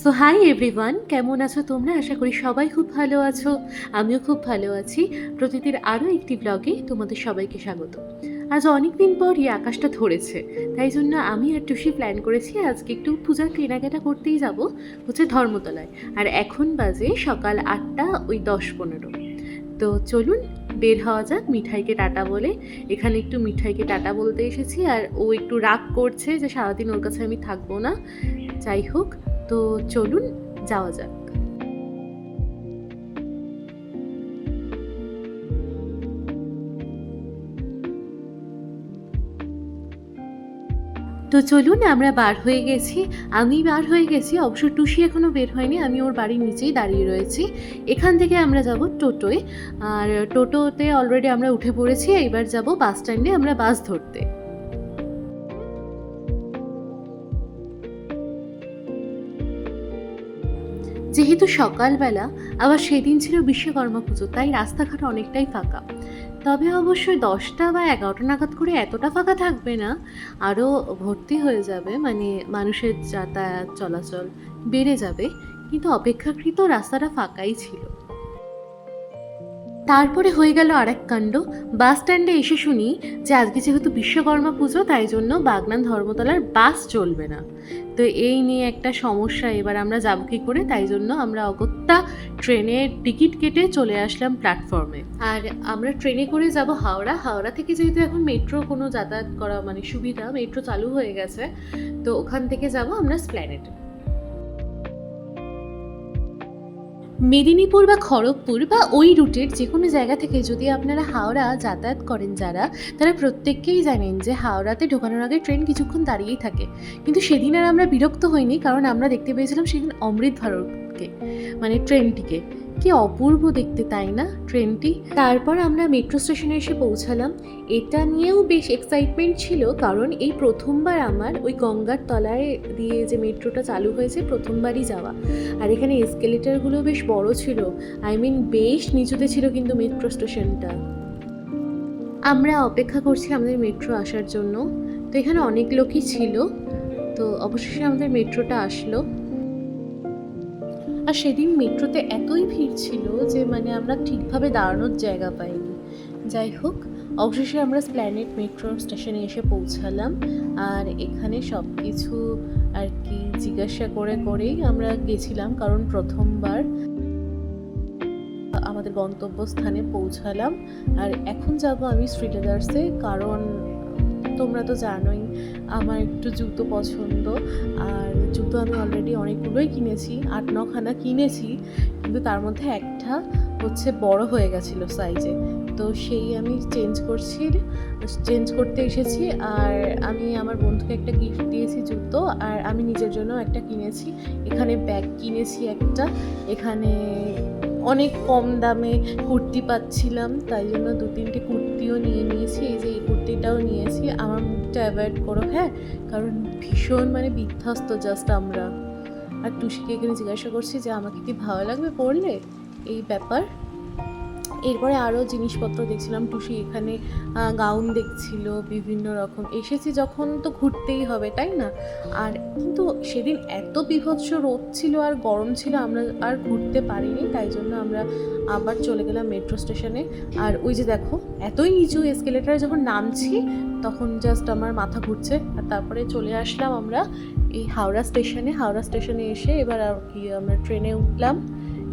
So hi everyone কেমন আছো তোমরা? আশা করি সবাই খুব ভালো আছো। আমিও খুব ভালো আছি। প্রতিদিন আরও একটি ব্লগে তোমাদের সবাইকে স্বাগত। আজ অনেক দিন পর এই আকাশটা ধরেছে। তাই জন্য আমি আর টুসি প্ল্যান করেছি আজকে একটু পূজার কেনাকাটা করতেই যাব হচ্ছে ধর্মতলায়। আর এখন বাজে সকাল আটটা ওই দশ পনেরো। তো চলুন বের হওয়া যাক, মিঠাইকে টাটা বলে। এখানে একটু মিঠাইকে টাটা বলতে এসেছি আর ও একটু রাগ করছে যে সারাদিন ওর কাছে আমি থাকব না। যাই হোক, তো চলুন, যাওয়া যাক। তো চলুন, আমরা বার হয়ে গেছি। আমি বার হয়ে গেছি, অবশ্য টুসি এখনও বের হয়নি, আমি ওর বাড়ির নিচেই দাঁড়িয়ে রয়েছি। এখান থেকে আমরা যাব টোটোয়। আর টোটোতে অলরেডি আমরা উঠে পড়েছি, এইবার যাব বাস স্ট্যান্ডে আমরা বাস ধরতে। যেহেতু সকালবেলা, আবার সেদিন ছিল বিশ্বকর্মা পুজো, তাই রাস্তাঘাট অনেকটাই ফাঁকা। তবে অবশ্যই দশটা বা এগারোটা নাগাদ করে এতটা ফাঁকা থাকবে না, আরও ভর্তি হয়ে যাবে মানে মানুষের যাতায়াত চলাচল বেড়ে যাবে, কিন্তু অপেক্ষাকৃত রাস্তাটা ফাঁকাই ছিল। তারপরে হয়ে গেল আরেক কাণ্ড। বাস স্ট্যান্ডে এসে শুনি যে আজকে যেহেতু বিশ্বকর্মা পুজো, তাই জন্য বাগনান ধর্মতলার বাস চলবে না। তো এই নিয়ে একটা সমস্যা, এবার আমরা যাব কী করে? তাই জন্য আমরা অগত্যা ট্রেনের টিকিট কেটে চলে আসলাম প্ল্যাটফর্মে। আর আমরা ট্রেনে করে যাব হাওড়া। হাওড়া থেকে যেহেতু এখন মেট্রো, কোনো যাতায়াত করা মানে সুবিধা, মেট্রো চালু হয়ে গেছে, তো ওখান থেকে যাব আমরা স্প্ল্যানেটে। মেদিনীপুর বা খড়গপুর বা ওই রুটের যে কোনো জায়গা থেকে যদি আপনারা হাওড়া যাতায়াত করেন যারা, তারা প্রত্যেককেই জানেন যে হাওড়াতে ঢোকানোর আগে ট্রেন কিছুক্ষণ দাঁড়িয়েই থাকে। কিন্তু সেদিন আর আমরা বিরক্ত হইনি, কারণ আমরা দেখতে পেয়েছিলাম সেদিন অমৃত ভারতকে মানে ট্রেনটিকে। কি অপূর্ব দেখতে, তাই না? ট্রেনটি? তারপর আমরা মেট্রো স্টেশনে এসে পৌঁছালাম। এটা নিয়েও বেশ এক্সাইটমেন্ট ছিল, কারণ এই প্রথমবার আমার ওই গঙ্গার তলায় দিয়ে যে মেট্রোটা চালু হয়েছে, প্রথমবারই যাওয়া। আর এখানে এসকেলেটারগুলো বেশ বড় ছিল। আই মিন বেশ নিচুতে ছিল কিন্তু মেট্রো স্টেশনটা আমরা অপেক্ষা করছি আমাদের মেট্রো আসার জন্য। তো এখানে অনেক লোকই ছিল। তো অবশেষে আমাদের মেট্রোটা আসলো। আর সেদিন মেট্রোতে এতই ভিড় ছিল যে মানে আমরা ঠিকভাবে দাঁড়ানোর জায়গা পাইনি। যাই হোক, অবশেষে আমরা স্প্ল্যানেট মেট্রো স্টেশনে এসে পৌঁছালাম আর এখানে সব কিছু আর কি জিজ্ঞাসা করে করেই আমরা গেছিলাম কারণ প্রথমবার আমাদের গন্তব্যস্থানে পৌঁছালাম। আর এখন যাব আমি শ্রীলেদার্সে কারণ তোমরা তো জানোই আমার একটু জুতো পছন্দ। আর জুতো আমি অলরেডি অনেকগুলোই কিনেছি, আট নখানা কিনেছি, কিন্তু তার মধ্যে একটা হচ্ছে বড় হয়ে গেছিল সাইজে তো সেই আমি চেঞ্জ করছি চেঞ্জ করতে এসেছি। আর আমি আমার বন্ধুকে একটা গিফট দিয়েছি জুতো, আর আমি নিজের জন্য একটা কিনেছি। এখানে ব্যাগ কিনেছি একটা, এখানে অনেক কম দামে কুর্তি পাচ্ছিলাম, তাই জন্য দু তিনটে কুর্তিও নিয়ে নিয়েছি। এই যে এই কুর্তিটাও মুখটা অ্যাভয়েড করো হ্যাঁ? কারণ ভীষণ মানে বিধ্বস্ত জাস্ট আমরা। আর টুসিকে এখানে জিজ্ঞাসা করছি যে, আমাকে কি ভালো লাগবে পড়লে? এই ব্যাপার। এরপরে আরও জিনিসপত্র দেখছিলাম, টুসি এখানে গাউন দেখছিল, বিভিন্ন রকম। এসেছি যখন তো ঘুরতেই হবে, তাই না? আর কিন্তু সেদিন এত বিভৎস রোদ ছিল আর গরম ছিল, আমরা আর ঘুরতে পারিনি, তাই জন্য আমরা আবার চলে গেলাম মেট্রো স্টেশনে। আর ওই যে দেখো, এতই নিচু এসকেলেটারে যখন নামছি, তখন জাস্ট আমার মাথা ঘুরছে। আর তারপরে চলে আসলাম আমরা এই হাওড়া স্টেশনে। হাওড়া স্টেশনে এসে এবার আর কি আমরা ট্রেনে উঠলাম।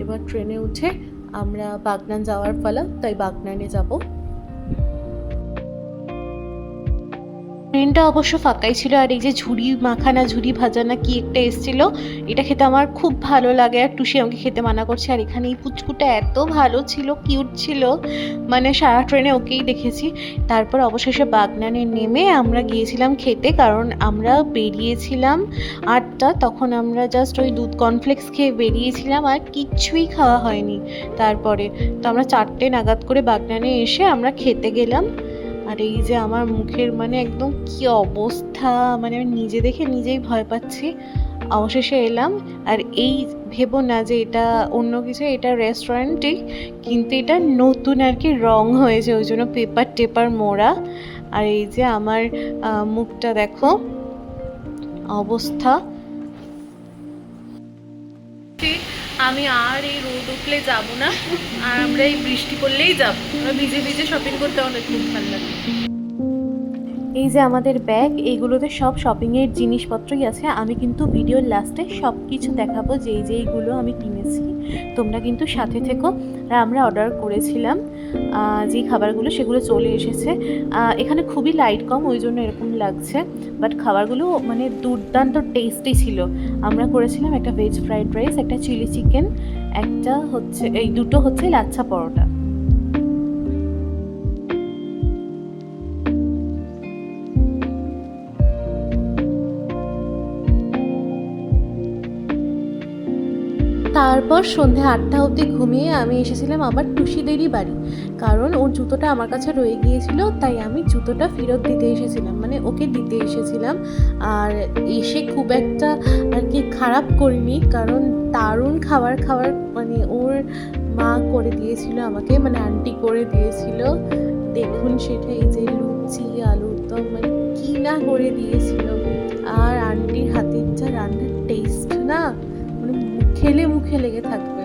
এবার ট্রেনে উঠে আমরা বাগনান যাওয়ার পালা তাই বাগনানে যাব। ট্রেনটা অবশ্য ফাঁকাই ছিল আর এই যে ঝুড়ি মাখানা, ঝুড়ি ভাজা না কি একটা এসেছিল, এটা খেতে আমার খুব ভালো লাগে আর টুসি আমাকে খেতে মানা করছে। আর এখানে এই পুচকুটা এত ভালো ছিল কিউট ছিল মানে সারা ট্রেনে ওকেই দেখেছি। তারপর অবশেষে বাগনানে নেমে আমরা গিয়েছিলাম খেতে, কারণ আমরা বেরিয়েছিলাম আটটা, তখন আমরা জাস্ট ওই দুধ কর্নফ্লেক্স খেয়ে বেরিয়েছিলাম আর কিচ্ছুই খাওয়া হয়নি। তারপরে তো আমরা চারটে নাগাদ করে বাগনানে এসে আমরা খেতে গেলাম। আর এই যে আমার মুখের মানে একদম কি অবস্থা মানে আমি নিজে দেখে নিজেই ভয় পাচ্ছি। অবশেষে এলাম আর এই ভেবো না যে এটা অন্য কিছু, এটা রেস্টুরেন্টই কিন্তু এটা নতুন আর কি রং হয়েছে, ওই জন্য পেপার টেপার মোড়া। আর এই যে আমার মুখটা দেখো, অবস্থা। আমি আর এই রোদ উঠলে যাব না। আর আমরা এই বৃষ্টি পড়লেই যাব। ভিজে ভিজে শপিং করতে অনেক খুব ভালো লাগে। এই যে আমাদের ব্যাগ এইগুলোতে সব শপিংয়ের জিনিসপত্রই আছে। আমি কিন্তু ভিডিওর লাস্টে সব কিছু দেখাবো, যেই যেইগুলো আমি কিনেছি। তোমরা কিন্তু সাথে থেকো। আর আমরা অর্ডার করেছিলাম। যেই খাবারগুলো, সেগুলো চলে এসেছে। এখানে খুবই লাইট কম, ওই জন্য এরকম লাগছে। বাট খাবারগুলো মানে দুর্দান্ত টেস্টি ছিল। আমরা করেছিলাম একটা ভেজ ফ্রাইড রাইস একটা চিলি চিকেন একটা হচ্ছে, এই দুটো হচ্ছে লাচ্ছা পরোটা। তারপর সন্ধে আটটা অবধি ঘুমিয়ে আমি এসেছিলাম আবার টুসিদেরই বাড়ি। কারণ ওর জুতোটা আমার কাছে রয়ে গিয়েছিল, তাই আমি জুতোটা ফেরত দিতে এসেছিলাম মানে ওকে দিতে এসেছিলাম। আর এসে খুব একটা আর কি খারাপ করিনি, কারণ দারুণ খাবার খাবার মানে ওর মা করে দিয়েছিল আমাকে মানে আন্টি করে দিয়েছিল। দেখুন সেটা, এই যে লুচি, আলুর দম মানে কি না করে দিয়েছিল। আর আন্টির হাতের যা রান্নার টেস্ট না। খেলে মুখে লেগে থাকবে।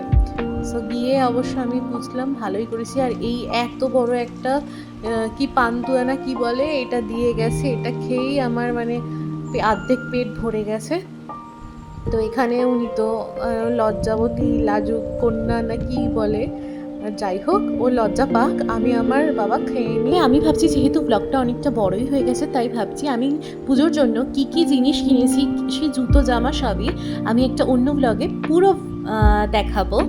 সো গিয়ে অবশ্য আমি বুঝলাম, ভালোই করেছি। আর এই এত বড় একটা কি পান্তুয়া না কি বলে, এটা দিয়ে গেছে। এটা খেয়েই আমার মানে আর্ধেক পেট ভরে গেছে। তো এখানে উনি তো লজ্জাবতী, লাজুক কন্যা না কি বলে যাই হোক, ও লজ্জা পাক, আমি আমার বাবা খেয়ে নিয়ে আমি ভাবছি যেহেতু ব্লগটা অনেকটা বড়ই হয়ে গেছে, তাই ভাবছি আমি পুজোর জন্য কি কি জিনিস কিনেছি, সেই জুতো, জামা, সবই আমি একটা অন্য ব্লগে পুরো দেখাবো।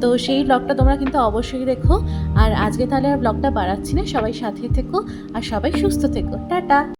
তো সেই ব্লগটা তোমরা কিন্তু অবশ্যই দেখো। আর আজকে তাহলে আর ব্লগটা বাড়াচ্ছি না, সবাই সাথে থেকো আর সবাই সুস্থ থেকো। টাটা!